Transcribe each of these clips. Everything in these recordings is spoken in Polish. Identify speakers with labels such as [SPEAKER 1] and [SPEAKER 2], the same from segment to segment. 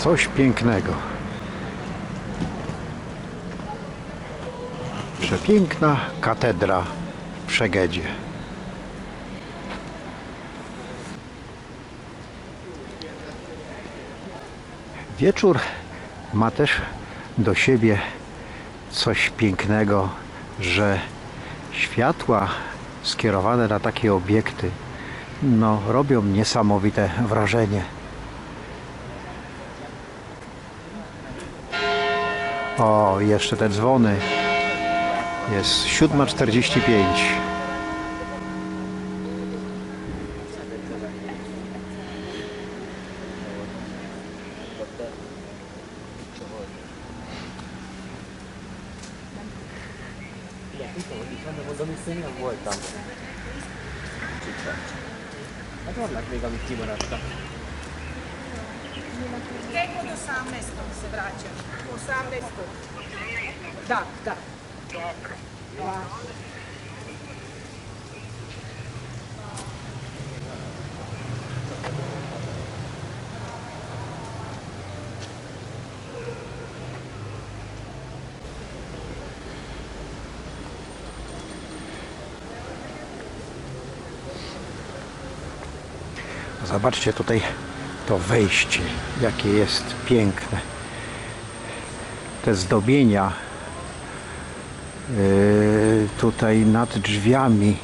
[SPEAKER 1] Coś pięknego. Przepiękna katedra w Przegedzie. Wieczór ma też do siebie coś pięknego, że światła skierowane na takie obiekty no, robią niesamowite wrażenie. O, jeszcze te dzwony. Jest 7.45.
[SPEAKER 2] Hát vannak még, amik kimaradtak.
[SPEAKER 3] Preko do 18. se vraća. 18. Da, da. Da.
[SPEAKER 1] Zobaczcie tutaj to wejście, jakie jest piękne. Te zdobienia yy, tutaj nad drzwiami,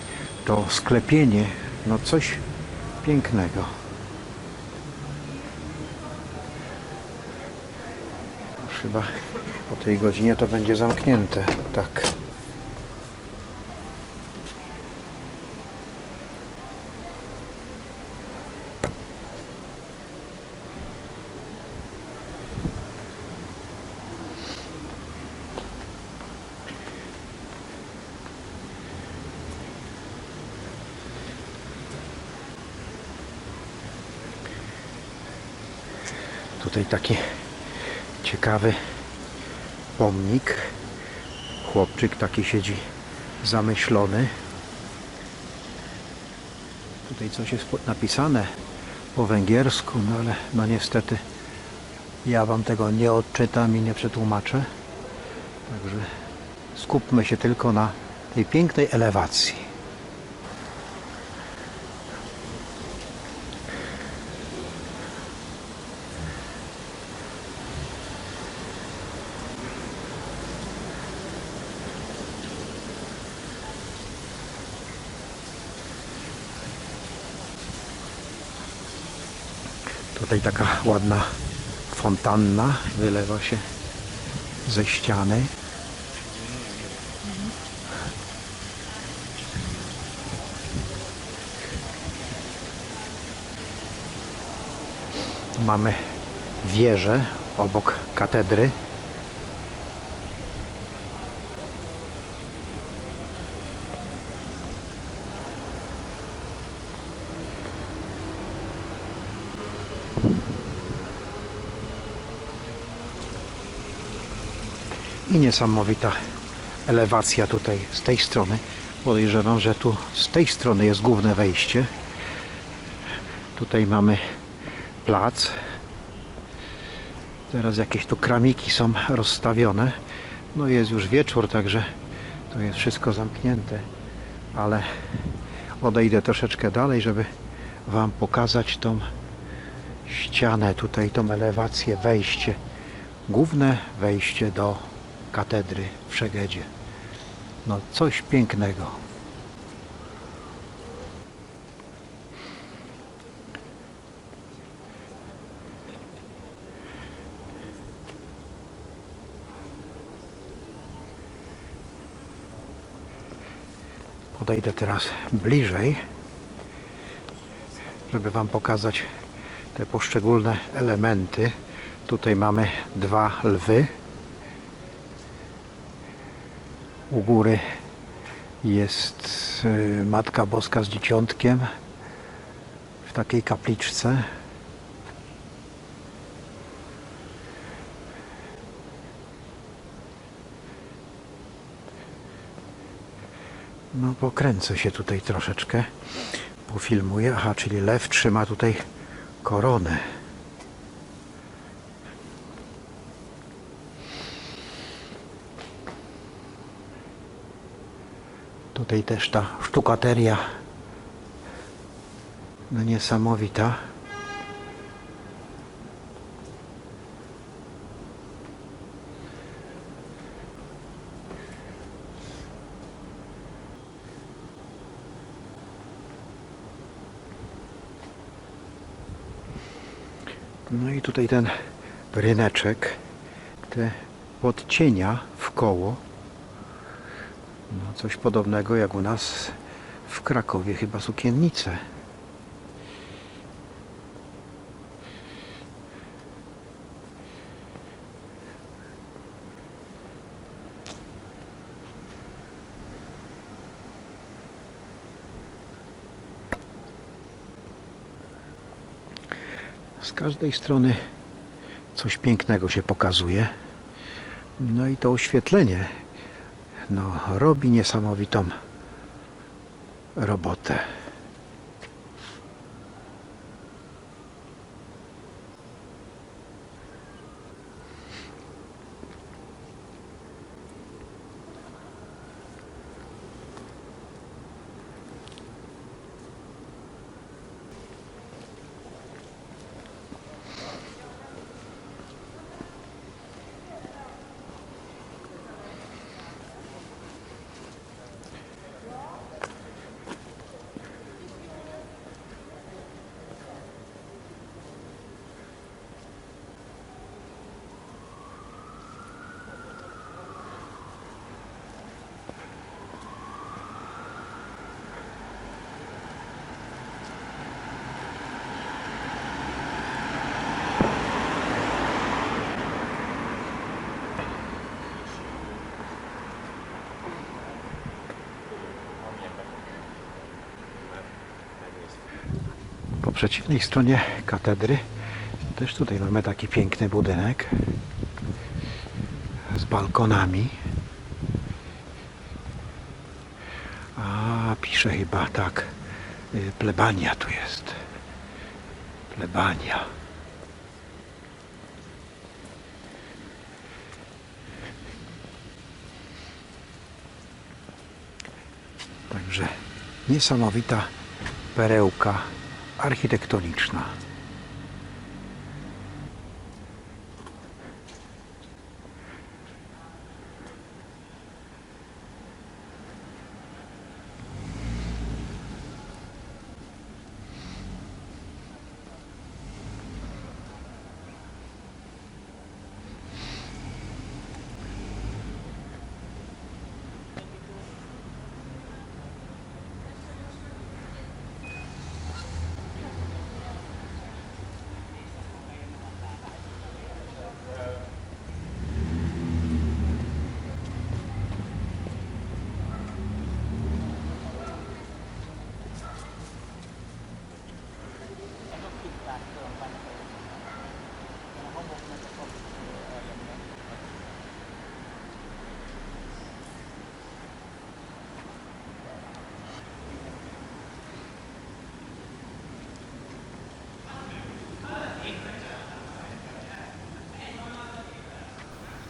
[SPEAKER 1] to sklepienie, no coś pięknego. Chyba po tej godzinie to będzie zamknięte. Tak. Tutaj taki ciekawy pomnik. Chłopczyk taki siedzi zamyślony. Tutaj coś jest napisane po węgiersku, no ale no niestety ja wam tego nie odczytam i nie przetłumaczę. Także skupmy się tylko na tej pięknej elewacji. Tutaj taka ładna fontanna wylewa się ze ściany. Mamy wieżę obok katedry. I niesamowita elewacja tutaj z tej strony. Podejrzewam, że tu z tej strony jest główne wejście. Tutaj mamy plac. Teraz jakieś tu kramiki są rozstawione. No jest już wieczór, także to jest wszystko zamknięte. Ale odejdę troszeczkę dalej, żeby Wam pokazać tą ścianę, tutaj tą elewację, wejście. Główne wejście do katedry w Przegedzie. No coś pięknego. Podejdę teraz bliżej, żeby Wam pokazać te poszczególne elementy. Tutaj mamy dwa lwy. U góry jest y, Matka Boska z Dzieciątkiem w takiej kapliczce. No pokręcę się tutaj troszeczkę, pofilmuję. Aha, czyli lew trzyma tutaj koronę. Tutaj też ta sztukateria no niesamowita. No i tutaj ten ryneczek, te odcienia w koło. Coś podobnego jak u nas w Krakowie, chyba sukiennice. Z każdej strony coś pięknego się pokazuje. No i to oświetlenie no, robi niesamowitą robotę. Po przeciwnej stronie katedry też tutaj mamy taki piękny budynek z balkonami. A pisze chyba tak, y, plebania tu jest. Plebania. Także niesamowita perełka architektoniczna.